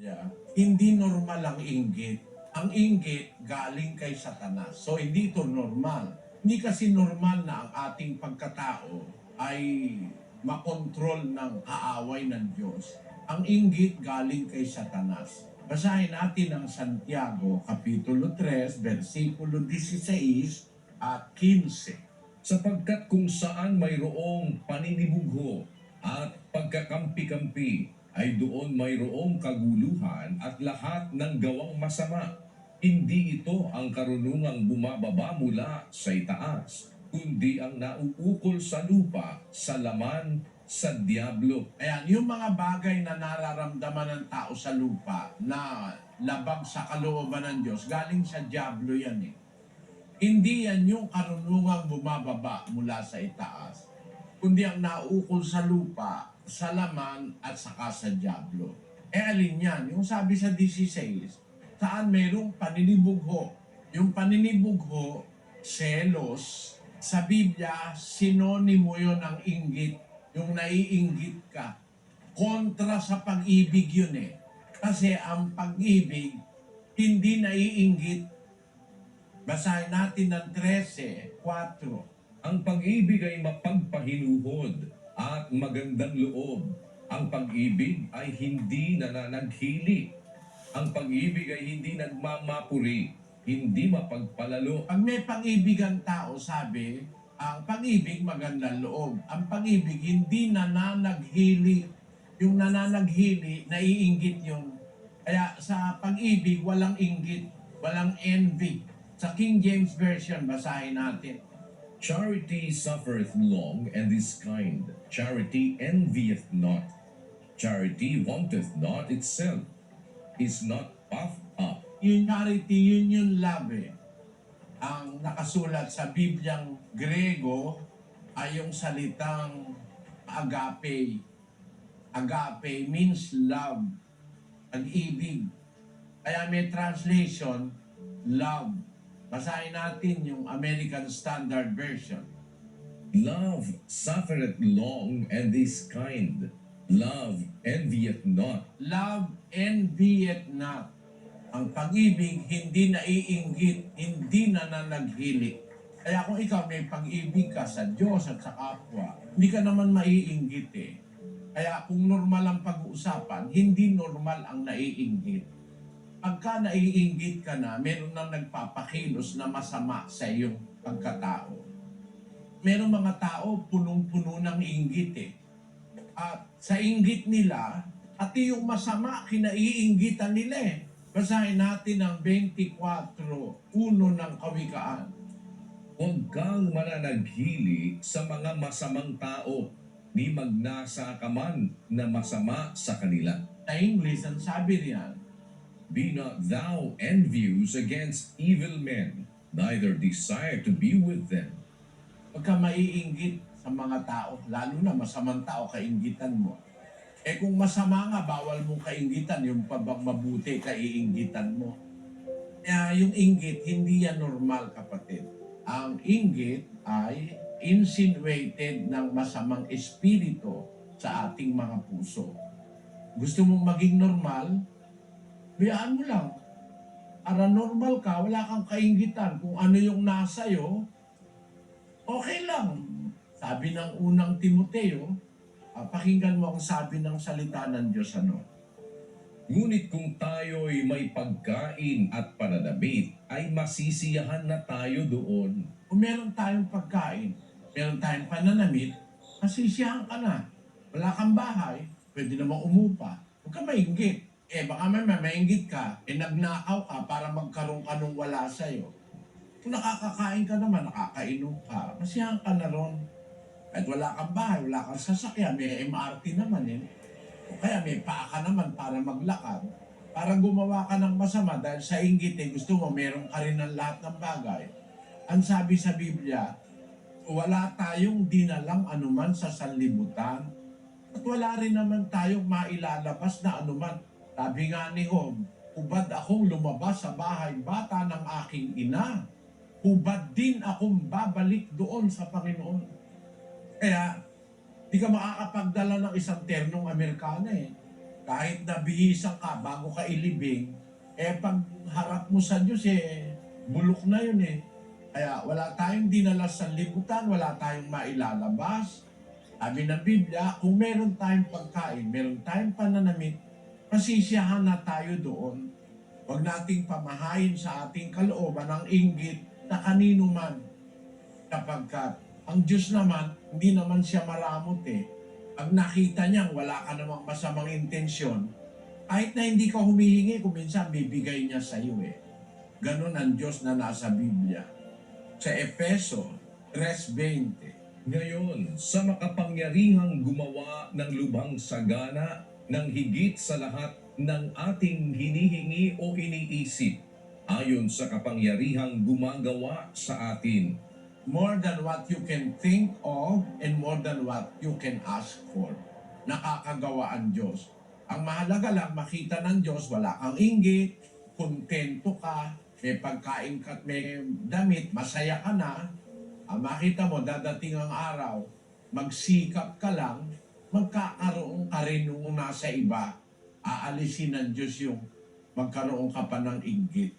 Yeah. Hindi normal ang inggit. Ang inggit galing kay Satanas. So hindi ito normal. Hindi kasi normal na ang ating pagkatao ay makontrol ng kaaway ng Diyos. Ang inggit galing kay Satanas. Basahin natin ang Santiago, Kapitulo 3, versikulo 16 at 15. sapagkat kung saan mayroong paninibugho at pagkakampi-kampi ay doon mayroong kaguluhan at lahat ng gawang masama. Hindi ito ang karunungang bumababa mula sa itaas, kundi ang nauukol sa lupa sa laman sa diablo. Ayan, yung mga bagay na nararamdaman ng tao sa lupa na labag sa kalooban ng Diyos, galing sa Diablo yan eh. Hindi yan yung karunungang bumababa mula sa itaas, kundi ang naukol sa lupa, sa laman at saka sa Diablo. Eh alin yan? Yung sabi sa 16, saan merong paninibugho. Yung paninibugho, selos, sa Biblia, sinonimo yon ng inggit, yung naiinggit ka. Kontra sa pag-ibig yun eh. Kasi ang pag-ibig, hindi naiinggit. Basahin natin ng 13, 4. Ang pag-ibig ay mapagpahinuhod at magandang loob. Ang pag-ibig ay hindi nananaghili. Ang pag-ibig ay hindi nagmamapuri, hindi mapagpalalo. Pag may pag-ibig ang tao, sabi, ang pag-ibig magandang loob. Ang pag-ibig hindi nananaghili. Yung nananaghili, naiinggit yun. Kaya sa pag-ibig, walang inggit, walang envy. Sa King James Version, basahin natin. Charity suffereth long and is kind. Charity envieth not. Charity vaunteth not itself, is not puffed up. Yung charity, yun yung love eh. Ang nakasulat sa Bibliang Grego ay yung salitang agape. Agape means love, pag-ibig. Kaya may translation, love. Basahin natin yung American Standard Version. Love suffereth long and is kind. Love envieth not. Love envieth not. Ang pag-ibig hindi naiinggit, hindi nananaghili. Kaya kung ikaw may pag-ibig ka sa Diyos at sa kapwa, hindi ka naman maiinggit eh. Kaya kung normal ang pag-uusapan, hindi normal ang naiinggit. Pagka naiinggit ka na, meron nang nagpapakilos na masama sa iyong pagkatao. Meron mga tao punong-puno ng inggit eh. At sa inggit nila, at yung masama, kinaiinggitan nila eh. Basahin natin ang 24, uno ng kawikaan. Huwag kang mananaghili sa mga masamang tao, ni magnasa ka man na masama sa kanila. Sa English, ang sabi riyan, Be not thou envious against evil men, neither desire to be with them. pagka maiinggit sa mga tao, lalo na masamang tao, kainggitan mo. Eh kung masama nga, bawal mong kainggitan, yung pabang mabuti, kaiinggitan mo. Kaya yung inggit, hindi yan normal, kapatid. Ang inggit ay insinuated ng masamang espiritu sa ating mga puso. Gusto mong maging normal, biyaan mo lang. Para normal ka, wala kang kainggitan. Kung ano yung nasa iyo, okay lang. Sabi ng unang Timoteo, ah, pakinggan mo ang sabi ng salita ng Diyos ano. Ngunit kung tayo'y may pagkain at pananamit, ay masisiyahan na tayo doon. Kung meron tayong pagkain, meron tayong pananamit, masisiyahan ka na. Wala kang bahay, pwede namang umupa. Huwag ka mainggit. Eh baka may mainggit ka, eh nagnakaw ka para magkaroon ka nung wala sa'yo. Kung nakakakain ka naman, nakakainom ka, masiyahan ka na ron. At wala kang bahay, wala kang sasakyan, may MRT naman eh. O kaya may paa ka naman para maglakad. Para gumawa ka ng masama dahil sa inggit eh, gusto mo meron ka rin ng lahat ng bagay. Ang sabi sa Biblia, wala tayong dinalang anuman sa sanlibutan at wala rin naman tayong mailalabas na anuman. Sabi nga ni Job, hubad akong lumabas sa bahay bata ng aking ina. Hubad din akong babalik doon sa Panginoon. Kaya, di ka makakapagdala ng isang ternong Amerikana eh. kahit nabihisa ka bago ka ilibing, eh pag harap mo sa Diyos eh, bulok na yun eh. Kaya wala tayong dinala sa libutan, wala tayong mailalabas. Sabi ng Biblia, kung meron tayong pagkain, meron tayong pananamit, pasisiyahan na tayo doon. Huwag nating pamahayin sa ating kalooban ang inggit na kanino man. Kapagkat ang Diyos naman, hindi naman siya maramot eh. Pag nakita niyang wala ka namang masamang intensyon, kahit na hindi ka humihingi, kung minsan bibigay niya sa iyo eh. Ganon ang Diyos na nasa Biblia. Sa Efeso 3.20, Ngayon, sa makapangyarihang gumawa ng lubhang sagana ng higit sa lahat ng ating hinihingi o iniisip, ayon sa kapangyarihang gumagawa sa atin. more than what you can think of and more than what you can ask for. Nakakagawa ang Diyos. Ang mahalaga lang, makita ng Diyos, wala kang inggit, kontento ka, may pagkain ka at may damit, masaya ka na. Ang makita mo, dadating ang araw, magsikap ka lang, magkakaroon ka rin nung nasa iba. Aalisin ng Diyos yung magkaroon ka pa ng inggit.